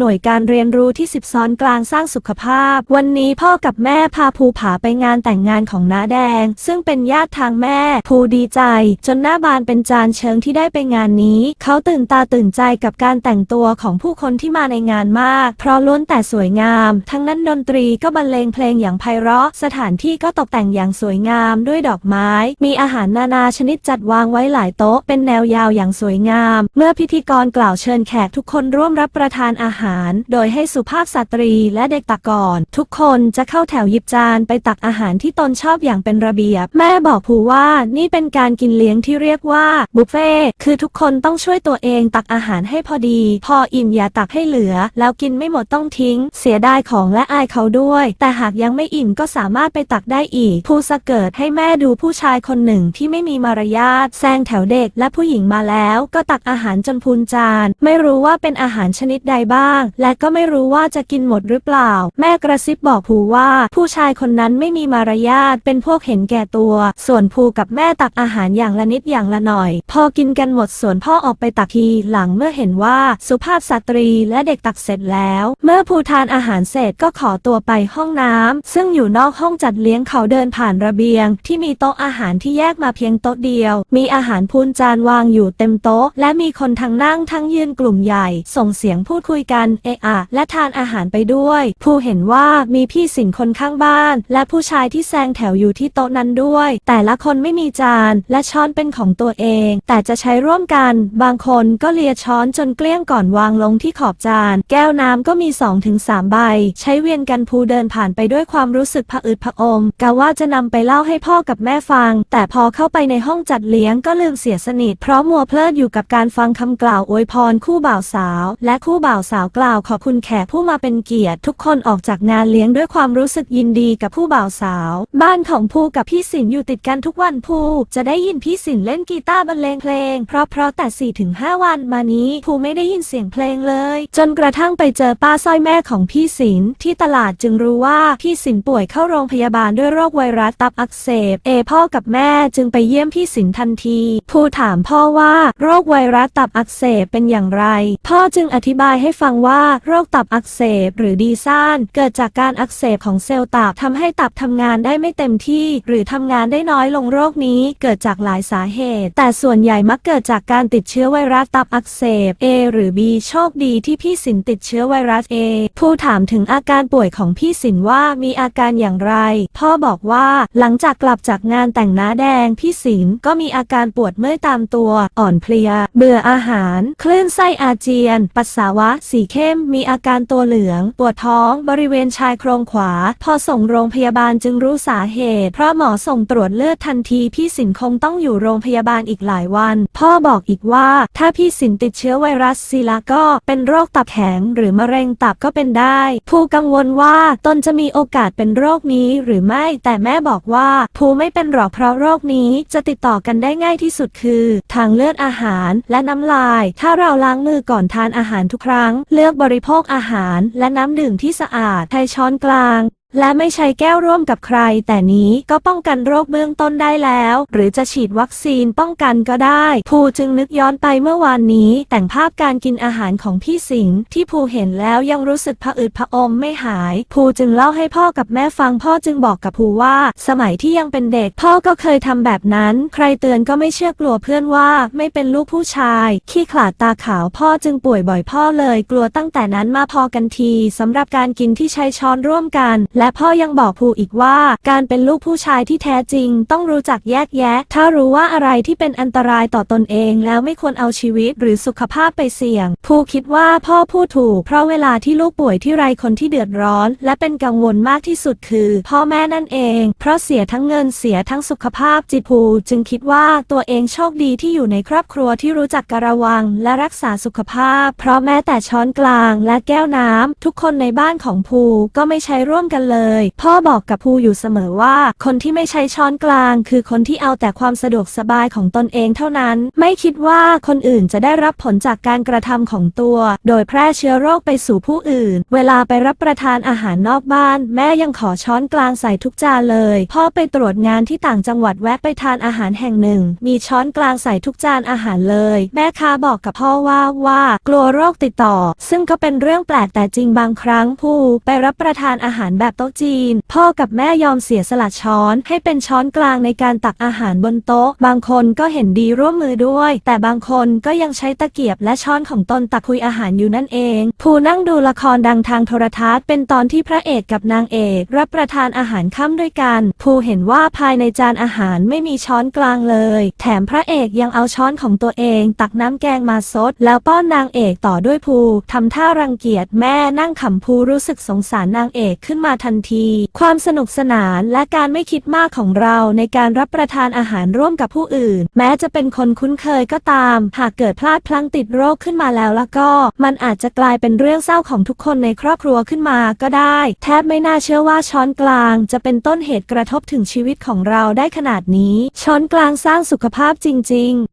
หน่วยการเรียนรู้ที่สิบซ้อนกลางสร้างสุขภาพ วันนี้พ่อกับแม่พาภูผาไปงานแต่งงานของน้าแดง ซึ่งเป็นญาติทางแม่ ภูดีใจ จนหน้าบานเป็นจานเชิงที่ได้ไปงานนี้ เขาตื่นตาตื่นใจกับการแต่งตัวของผู้คนที่มาในงานมาก เพราะล้วนแต่สวยงาม ทั้งนั้นดนตรีก็บรรเลงเพลงอย่างไพเราะ สถานที่ก็ตกแต่งอย่างสวยงามด้วยดอกไม้ มีอาหารนานาชนิดจัดวางไว้หลายโต๊ะ เป็นแนวยาวอย่างสวยงาม เมื่อพิธีกรกล่าวเชิญแขกทุกคนร่วมรับประทานอาหารโดยให้สุภาพสตรีและเด็กตักก่อน ทุกคนจะเข้าแถวหยิบจานไปตักอาหารที่ตนชอบอย่างเป็นระเบียบ แม่บอกภูว่านี่เป็นการกินเลี้ยงที่เรียกว่าบุฟเฟ่ต์คือทุกคนต้องช่วยตัวเองตักอาหารให้พอดี พออิ่มอย่าตักให้เหลือ แล้วกินไม่หมดต้องทิ้ง เสียดายของและอายเขาด้วย แต่หากยังไม่อิ่มก็สามารถไปตักได้อีกภูสเกิดให้แม่ดูผู้ชายคนหนึ่งที่ไม่มีมารยาทแซงแถวเด็กและผู้หญิงมาแล้ว ก็ตักอาหารจนพูนจาน ไม่รู้ว่าเป็นอาหารชนิดใดบ้างและก็ไม่รู้ว่าจะกินหมดหรือเปล่า แม่กระซิบบอกภูว่า ผู้ชายคนนั้นไม่มีมารยาทเป็นพวกเห็นแก่ตัว ส่วนภูกับแม่ตักอาหารอย่างละนิดอย่างละหน่อย พอกินกันหมดส่วนพ่อออกไปตักทีหลังเมื่อเห็นว่าสุภาพสตรีและเด็กตักเสร็จแล้ว เมื่อภูทานอาหารเสร็จก็ขอตัวไปห้องน้ำซึ่งอยู่นอกห้องจัดเลี้ยงเขาเดินผ่านระเบียง ที่มีโต๊ะอาหารที่แยกมาเพียงโต๊ะเดียว มีอาหารพูนจานวางอยู่เต็มโต๊ะ และมีคนทั้งนั่งทั้งยืนกลุ่มใหญ่ ส่งเสียงพูดคุยกันเอะอะและทานอาหารไปด้วยภูเห็นว่ามีพี่สินคนข้างบ้าน และผู้ชายที่แซงแถวอยู่ที่โต๊ะนั้นด้วย แต่ละคนไม่มีจานและช้อนเป็นของตัวเอง แต่จะใช้ร่วมกัน บางคนก็เลียช้อนจนเกลี้ยงก่อนวางลงที่ขอบจาน แก้วน้ำก็มี 2-3 ใบ ใช้เวียนกันภูเดินผ่านไปด้วยความรู้สึกผะอืดผะอมกะว่าจะนำไปเล่าให้พ่อกับแม่ฟัง แต่พอเข้าไปในห้องจัดเลี้ยงก็ลืมเสียสนิทเพราะมัวเพลิดอยู่กับการฟังคำกล่าวอวยพรคู่บ่าวสาว และคู่บ่าวสาวกล่าวขอบคุณแขกผู้มาเป็นเกียรติทุกคนออกจากงานเลี้ยงด้วยความรู้สึกยินดีกับผู้บ่าวสาว บ้านของภูกับพี่สินอยู่ติดกันทุกวันภูจะได้ยินพี่สินเล่นกีตาร์บรรเลงเพลง เพราะเพราะแต่4-5วันมานี้ภูไม่ได้ยินเสียงเพลงเลย จนกระทั่งไปเจอป้าสร้อยแม่ของพี่สินที่ตลาดจึงรู้ว่าพี่สินป่วยเข้าโรงพยาบาลด้วยโรคไวรัสตับอักเสบเอพ่อกับแม่จึงไปเยี่ยมพี่สินทันทีภูถามพ่อว่า โรคไวรัสตับอักเสบเป็นอย่างไร พ่อจึงอธิบายให้ฟังว่าโรคตับอักเสบหรือดีซ่านเกิดจากการอักเสบของเซลล์ตับทำให้ตับทำงานได้ไม่เต็มที่ หรือทำงานได้น้อยลงโรคนี้เกิดจากหลายสาเหตุ แต่ส่วนใหญ่มักเกิดจากการติดเชื้อไวรัสตับอักเสบ A หรือ B โชคดีที่พี่สินติดเชื้อไวรัส A ผู้ถามถึงอาการป่วยของพี่สินว่ามีอาการอย่างไร พ่อบอกว่าหลังจากกลับจากงานแต่งหน้าแดงพี่สินก็มีอาการปวดเมื่อยตามตัว อ่อนเพลีย เบื่ออาหาร คลื่นไส้อาเจียน ปัสสาวะสีเข้ม มีอาการตัวเหลือง ปวดท้องบริเวณชายโครงขวา พอส่งโรงพยาบาลจึงรู้สาเหตุ เพราะหมอส่งตรวจเลือดทันที พี่สินคงต้องอยู่โรงพยาบาลอีกหลายวัน พ่อบอกอีกว่า ถ้าพี่สินติดเชื้อไวรัสซีลาก็เป็นโรคตับแข็งหรือมะเร็งตับก็เป็นได้ผู้กังวลว่าตนจะมีโอกาสเป็นโรคนี้หรือไม่ แต่แม่บอกว่าภูไม่เป็นหรอกเพราะโรคนี้จะติดต่อกันได้ง่ายที่สุดคือ ทางเลือดอาหารและน้ำลาย ถ้าเราล้างมือก่อนทานอาหารทุกครั้งเลือกบริโภคอาหารและน้ำดื่มที่สะอาดใช้ช้อนกลาง และไม่ใช้แก้วร่วมกับใคร แต่นี้ก็ป้องกันโรคเบื้องต้นได้แล้ว หรือจะฉีดวัคซีนป้องกันก็ได้ ภูจึงนึกย้อนไปเมื่อวานนี้ แต่งภาพการกินอาหารของพี่สิงห์ที่ภูเห็นแล้วยังรู้สึกผะอืดผะอมไม่หาย ภูจึงเล่าให้พ่อกับแม่ฟังพ่อจึงบอกกับภูว่า สมัยที่ยังเป็นเด็ก พ่อก็เคยทำแบบนั้น ใครเตือนก็ไม่เชื่อกลัวเพื่อนว่าไม่เป็นลูกผู้ชาย ขี้ขลาดตาขาวพ่อจึงป่วยบ่อยพ่อเลย กลัวตั้งแต่นั้นมาพอกันทีสำหรับการกินที่ใช้ช้อนร่วมกันและพ่อยังบอกภูอีกว่า การเป็นลูกผู้ชายที่แท้จริง ต้องรู้จักแยกแยะ ถ้ารู้ว่าอะไรที่เป็นอันตรายต่อตนเอง แล้วไม่ควรเอาชีวิตหรือสุขภาพไปเสี่ยง ภูคิดว่าพ่อพูดถูก เพราะเวลาที่ลูกป่วยที่ไรคนที่เดือดร้อน และเป็นกังวลมากที่สุดคือ พ่อแม่นั่นเอง เพราะเสียทั้งเงินเสียทั้งสุขภาพจิตภูจึงคิดว่าตัวเองโชคดีที่อยู่ในครอบครัวที่รู้จักกระวัง และรักษาสุขภาพ เพราะแม้แต่ช้อนกลางและแก้วน้ำทุกคนในบ้านของภูก็ไม่ใช้ร่วมกันเลย พ่อบอกกับภูอยู่เสมอว่า คนที่ไม่ใช้ช้อนกลาง คือคนที่เอาแต่ความสะดวกสบายของตนเองเท่านั้น ไม่คิดว่าคนอื่นจะได้รับผลจากการกระทำของตัว โดยแพร่เชื้อโรคไปสู่ผู้อื่น เวลาไปรับประทานอาหารนอกบ้าน แม่ยังขอช้อนกลางใส่ทุกจานเลย พ่อไปตรวจงานที่ต่างจังหวัดแวะไปทานอาหารแห่งหนึ่ง มีช้อนกลางใส่ทุกจานอาหารเลย แม่ค้าบอกกับพ่อว่าว่า กลัวโรคติดต่อ ซึ่งก็เป็นเรื่องแปลกแต่จริงบางครั้งผู้ไปรับประทานอาหารแบบโต๊ะจีน พ่อกับแม่ยอมเสียสละช้อน ให้เป็นช้อนกลางในการตักอาหารบนโต๊ะ บางคนก็เห็นดีร่วมมือด้วย แต่บางคนก็ยังใช้ตะเกียบและช้อนของตนตักคุยอาหารอยู่นั่นเอง ภูนั่งดูละครดังทางโทรทัศน์ เป็นตอนที่พระเอกกับนางเอก รับประทานอาหารค่ำด้วยกัน ภูเห็นว่าภายในจานอาหารไม่มีช้อนกลางเลย แถมพระเอกยังเอาช้อนของตัวเอง ตักน้ำแกงมาซด แล้วป้อนนางเอกต่อด้วยภูทำท่ารังเกียจแม่นั่งขำภูรู้สึกสงสารนางเอกขึ้นมาทันที ความสนุกสนานและการไม่คิดมากของเราในการรับประทานอาหารร่วมกับผู้อื่น แม้จะเป็นคนคุ้นเคยก็ตาม หากเกิดพลาดพลั้งติดโรคขึ้นมาแล้วแล้วก็ มันอาจจะกลายเป็นเรื่องเศร้าของทุกคนในครอบครัวขึ้นมาก็ได้ แทบไม่น่าเชื่อว่าช้อนกลางจะเป็นต้นเหตุกระทบถึงชีวิตของเราได้ขนาดนี้ ช้อนกลางสร้างสุขภาพจริง ๆ